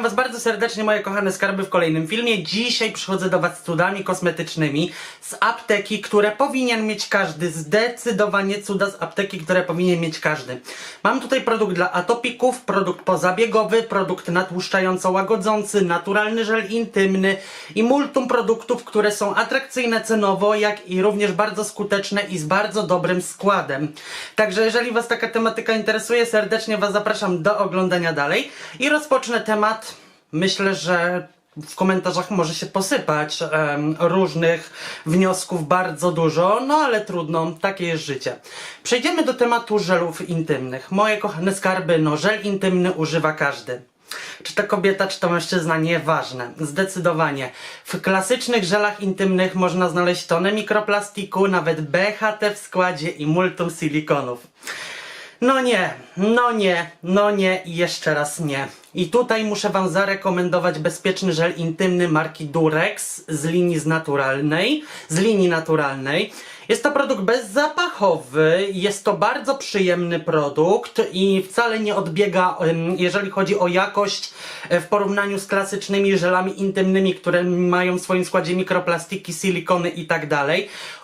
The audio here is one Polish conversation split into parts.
Witam Was bardzo serdecznie, moje kochane skarby, w kolejnym filmie. Dzisiaj przychodzę do Was z cudami kosmetycznymi z apteki, które powinien mieć każdy. Zdecydowanie cuda z apteki, które powinien mieć każdy. Mam tutaj produkt dla atopików, produkt pozabiegowy, produkt natłuszczająco-łagodzący, naturalny żel intymny i multum produktów, które są atrakcyjne cenowo, jak i również bardzo skuteczne i z bardzo dobrym składem. Także jeżeli Was taka tematyka interesuje, serdecznie Was zapraszam do oglądania dalej i rozpocznę temat. Myślę, że w komentarzach może się posypać em, różnych wniosków bardzo dużo, no ale trudno, takie jest życie. Przejdziemy do tematu żelów intymnych. Moje kochane skarby, no żel intymny używa każdy. Czy to kobieta, czy to mężczyzna, nieważne. Zdecydowanie. W klasycznych żelach intymnych można znaleźć tonę mikroplastiku, nawet BHT w składzie i multum silikonów. No nie, no nie, no nie i jeszcze raz nie. I tutaj muszę Wam zarekomendować bezpieczny żel intymny marki Durex z linii z naturalnej, z linii naturalnej. Jest to produkt bezzapachowy, jest to bardzo przyjemny produkt i wcale nie odbiega, jeżeli chodzi o jakość e, w porównaniu z klasycznymi żelami intymnymi, które mają w swoim składzie mikroplastiki, silikony i tak.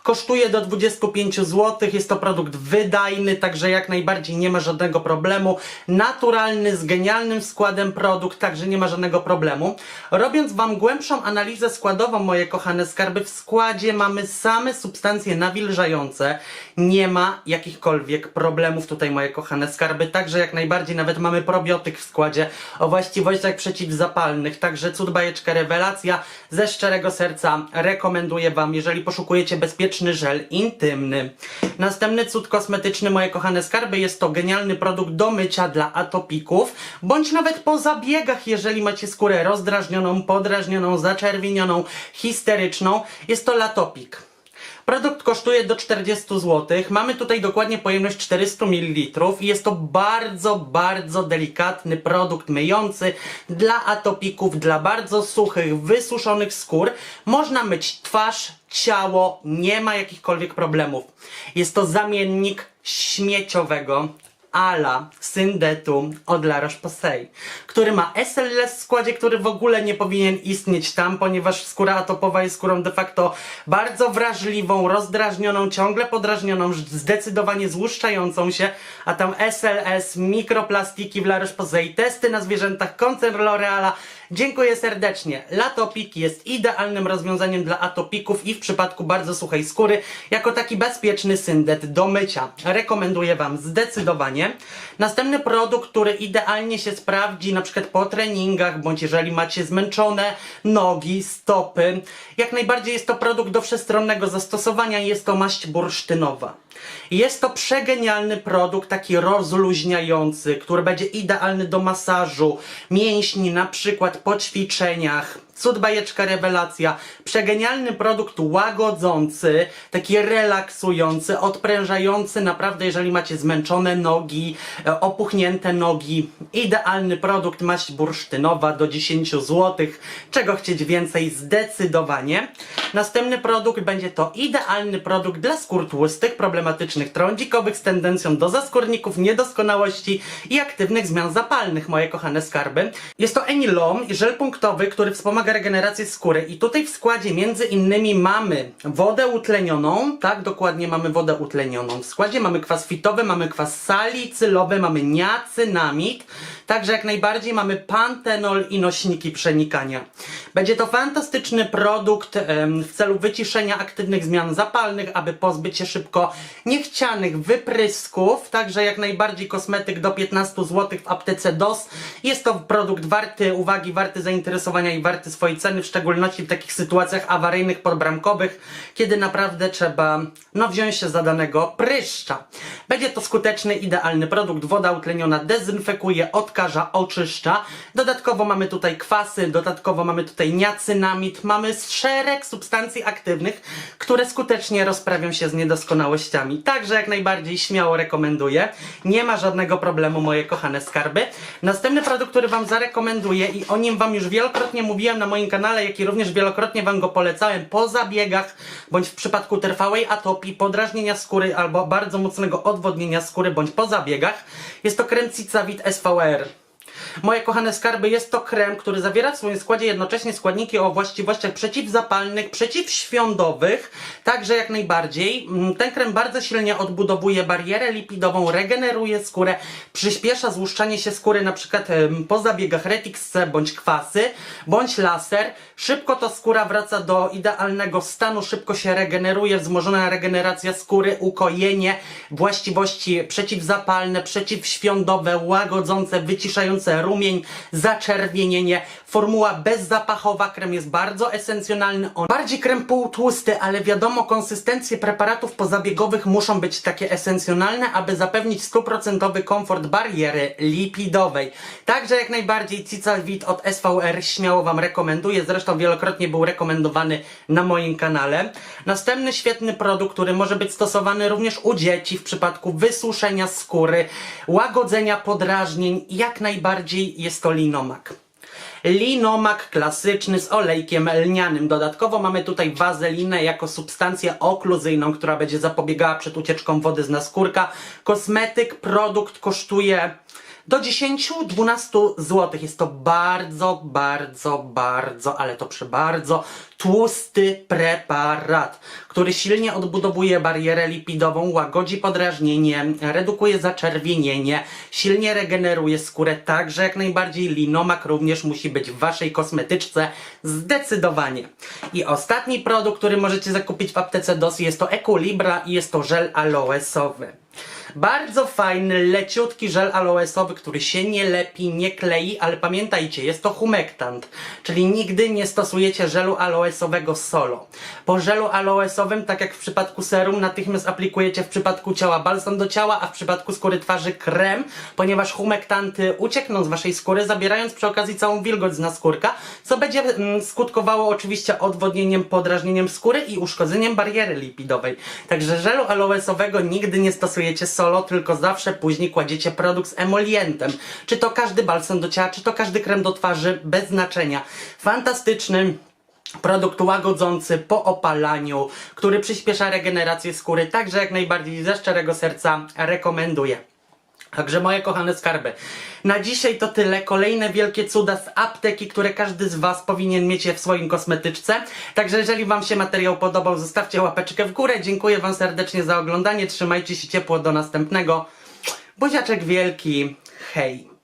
Kosztuje do 25 zł, jest to produkt wydajny, także jak najbardziej nie ma żadnego problemu. Naturalny, z genialnym składem produkt, także nie ma żadnego problemu. Robiąc Wam głębszą analizę składową, moje kochane skarby, w składzie mamy same substancje nawilżające. Nie ma jakichkolwiek problemów tutaj, moje kochane skarby, także jak najbardziej nawet mamy probiotyk w składzie o właściwościach przeciwzapalnych, także cud bajeczka rewelacja. Ze szczerego serca rekomenduję Wam, jeżeli poszukujecie bezpieczny żel intymny. Następny cud kosmetyczny, moje kochane skarby, jest to genialny produkt do mycia dla atopików, bądź nawet po zabiegach, jeżeli macie skórę rozdrażnioną, podrażnioną, zaczerwienioną, histeryczną. Jest to latopik. Produkt kosztuje do 40 zł. Mamy tutaj dokładnie pojemność 400 ml i jest to bardzo, bardzo delikatny produkt myjący dla atopików, dla bardzo suchych, wysuszonych skór. Można myć twarz, ciało, nie ma jakichkolwiek problemów. Jest to zamiennik śmieciowego ala syndetu od La Roche-Posay, który ma SLS w składzie, który w ogóle nie powinien istnieć tam, ponieważ skóra atopowa jest skórą de facto bardzo wrażliwą, rozdrażnioną, ciągle podrażnioną, zdecydowanie złuszczającą się, a tam SLS, mikroplastiki w La Roche-Posay, testy na zwierzętach, koncern L'Oreala. Dziękuję serdecznie. Latopik jest idealnym rozwiązaniem dla atopików i w przypadku bardzo suchej skóry, jako taki bezpieczny syndet do mycia. Rekomenduję Wam zdecydowanie. Następny produkt, który idealnie się sprawdzi na przykład po treningach, bądź jeżeli macie zmęczone nogi, stopy. Jak najbardziej jest to produkt do wszechstronnego zastosowania, jest to maść bursztynowa. Jest to przegenialny produkt, taki rozluźniający, który będzie idealny do masażu mięśni, na przykład po ćwiczeniach. Cud bajeczka rewelacja. Przegenialny produkt łagodzący, taki relaksujący, odprężający naprawdę, jeżeli macie zmęczone nogi, e, opuchnięte nogi. Idealny produkt, maść bursztynowa do 10 zł. Czego chcieć więcej? Zdecydowanie. Następny produkt będzie to idealny produkt dla skór tłustych, problematycznych, trądzikowych z tendencją do zaskórników, niedoskonałości i aktywnych zmian zapalnych, moje kochane skarby. Jest to Enilom, żel punktowy, który wspomaga regenerację skóry i tutaj w składzie między innymi mamy wodę utlenioną, tak dokładnie mamy wodę utlenioną. W składzie mamy kwas fitowy, mamy kwas salicylowy, mamy niacynamid, także jak najbardziej mamy pantenol i nośniki przenikania. Będzie to fantastyczny produkt w celu wyciszenia aktywnych zmian zapalnych, aby pozbyć się szybko niechcianych wyprysków, także jak najbardziej kosmetyk do 15 zł w aptece DOS. Jest to produkt warty uwagi, warty zainteresowania i warty swojej ceny, w szczególności w takich sytuacjach awaryjnych, podbramkowych, kiedy naprawdę trzeba no, wziąć się za danego pryszcza. Będzie to skuteczny, idealny produkt. Woda utleniona dezynfekuje, odkaża, oczyszcza. Dodatkowo mamy tutaj kwasy, dodatkowo mamy tutaj niacynamid, mamy szereg substancji aktywnych, które skutecznie rozprawią się z niedoskonałościami. Także jak najbardziej śmiało rekomenduję. Nie ma żadnego problemu, moje kochane skarby. Następny produkt, który Wam zarekomenduję i o nim Wam już wielokrotnie mówiłem na moim kanale, jak i również wielokrotnie Wam go polecałem po zabiegach, bądź w przypadku trwałej atopii, podrażnienia skóry albo bardzo mocnego odwodnienia skóry, bądź po zabiegach. Jest to krem Cicavit SVR. Moje kochane skarby, jest to krem, który zawiera w swoim składzie jednocześnie składniki o właściwościach przeciwzapalnych, przeciwświądowych, także jak najbardziej. Mm, Ten krem bardzo silnie odbudowuje barierę lipidową, regeneruje skórę, przyspiesza złuszczanie się skóry em, po zabiegach Retix C bądź kwasy, bądź laser. Szybko to skóra wraca do idealnego stanu, szybko się regeneruje, wzmożona regeneracja skóry, ukojenie, właściwości przeciwzapalne, przeciwświądowe, łagodzące, wyciszające rumień, zaczerwienienie. Formuła bezzapachowa, krem jest bardzo esencjonalny. On bardziej krem półtłusty, ale wiadomo, konsystencje preparatów pozabiegowych muszą być takie esencjonalne, aby zapewnić stuprocentowy komfort bariery lipidowej. Także jak najbardziej Cicalvit od SVR śmiało Wam rekomenduję. Zresztą wielokrotnie był rekomendowany na moim kanale. Następny świetny produkt, który może być stosowany również u dzieci w przypadku wysuszenia skóry, łagodzenia podrażnień. Jak najbardziej jest to linomak. Linomak klasyczny z olejkiem lnianym. Dodatkowo mamy tutaj wazelinę jako substancję okluzyjną, która będzie zapobiegała przed ucieczką wody z naskórka. Kosmetyk, produkt kosztuje do 10-12 zł. Jest to bardzo, bardzo, bardzo, ale to przy bardzo tłusty preparat, który silnie odbudowuje barierę lipidową, łagodzi podrażnienie, redukuje zaczerwienienie, silnie regeneruje skórę, także jak najbardziej linomak również musi być w waszej kosmetyczce zdecydowanie. I ostatni produkt, który możecie zakupić w aptece DOS jest to Equilibra i jest to żel aloesowy. Bardzo fajny, leciutki żel aloesowy, który się nie lepi, nie klei, ale pamiętajcie, jest to humektant, czyli nigdy nie stosujecie żelu aloesowego solo. Po żelu aloesowym, tak jak w przypadku serum, natychmiast aplikujecie w przypadku ciała balsam do ciała, a w przypadku skóry twarzy krem, ponieważ humektanty uciekną z waszej skóry, zabierając przy okazji całą wilgoć z naskórka, co będzie mm, skutkowało oczywiście odwodnieniem, podrażnieniem skóry i uszkodzeniem bariery lipidowej. Także żelu aloesowego nigdy nie stosujecie solo, tylko zawsze później kładziecie produkt z emolientem. Czy to każdy balsam do ciała, czy to każdy krem do twarzy, bez znaczenia. Fantastyczny. Produkt łagodzący po opalaniu, który przyspiesza regenerację skóry, także jak najbardziej ze szczerego serca rekomenduję. Także moje kochane skarby, na dzisiaj to tyle. Kolejne wielkie cuda z apteki, które każdy z Was powinien mieć je w swoim kosmetyczce. Także jeżeli Wam się materiał podobał, zostawcie łapeczkę w górę. Dziękuję Wam serdecznie za oglądanie. Trzymajcie się ciepło do następnego. Buziaczek wielki. Hej.